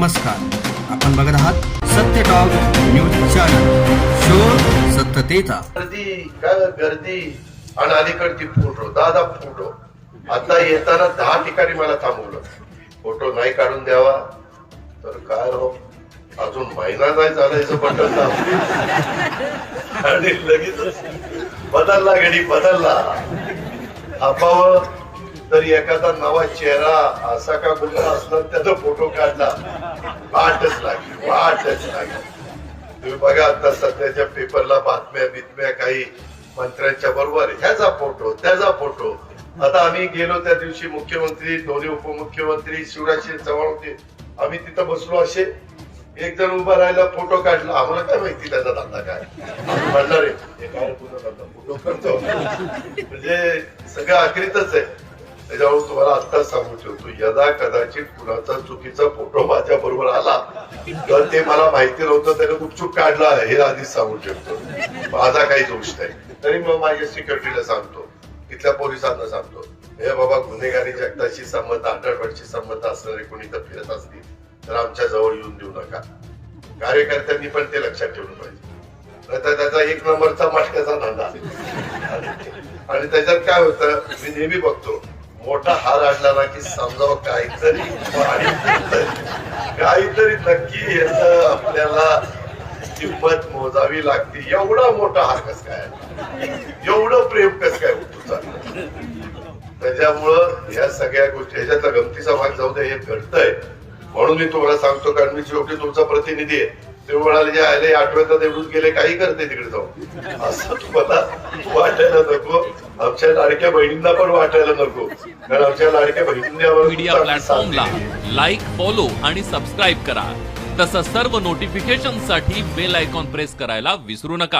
नमस्कार. आपण बघत आहात सत्य टॉक न्यूज चॅनल शोध सत्यतेचा. गर्दी काय गर्दी? आणि अलीकडची फोटो दादा फोटो. आता येताना दहा ठिकाणी मला थांबवलं. फोटो नाही काढून द्यावा. तर काय हो? अजून महिना नाही चालायचं बटन आणि लगेच बदलला गडी बदलला. आपावं तरी एखादा नवा चेहरा असा का गुंडा असला त्याचा फोटो काढला वाटच लागली वाटच लागली. तुम्ही बघा आता सध्याच्या पेपरला बातम्या बितम्या काही मंत्र्यांच्या बरोबर ह्याचा फोटो त्याचा फोटो आता आम्ही गेलो त्या दिवशी मुख्यमंत्री दोन्ही उपमुख्यमंत्री शिवराज सिंग चव्हाण होते. आम्ही तिथं बसलो असे. एक जण उभा राहिला फोटो काढला. आम्हाला काय माहिती त्याचा धंदा काय? म्हणणार आहे, फोटो करतो. म्हणजे सगळं आखरीतच आहे. त्याच्यामुळे तुम्हाला आत्ताच सांगू ठेवतो. यदा कदाचित कुणाचा चुकीचा फोटो माझ्या बरोबर आला तर ते मला माहिती नव्हतं त्याने गुपचूप काढला हे आधीच सांगू शकतो माझा काही दोष नाही. तरी मग माझ्या सिक्युरिटीला सांगतो. तिथल्या पोलिसांना सांगतो. हे बाबा गुन्हेगारी जगताशी संमत आठवड्याची संमत असणारे कोणी तर फिरत असतील तर आमच्या जवळ येऊन देऊ नका. कार्यकर्त्यांनी पण ते लक्षात ठेवलं पाहिजे. नाहीतर त्याचा एक नंबरचा मटक्याचा धंदा. आणि त्याच्यात काय होतं मी नेहमी बघतो मोठा हार आणला ना की समजावं काहीतरी. काहीतरी नक्की याच आपल्याला किंमत मोजावी लागते. एवढा मोठा हार कस काय एवढं प्रेम कस काय तुझा त्याच्यामुळं या सगळ्या गोष्टी ह्याच्यातला गमतीचा भाग जाऊ दे हे घडतंय. म्हणून मी तुम्हाला सांगतो कारण मी शेवटी तुमचा प्रतिनिधी आहे. तुम्ही म्हणाले जे आले आठवड्यात एवढूच गेले काही करते तिकडे जाऊन. असं तुम्हाला वाटायला नको. आमच्या लाडक्या बहिणींना पण वाटायला नको. कारण आमच्या लाडक्या बहिणींनी मीडिया प्लॅटफॉर्मला. लाईक फॉलो आणि सबस्क्राईब करा. तसंच सर्व नोटिफिकेशनसाठी बेल आयकॉन प्रेस करायला विसरू नका.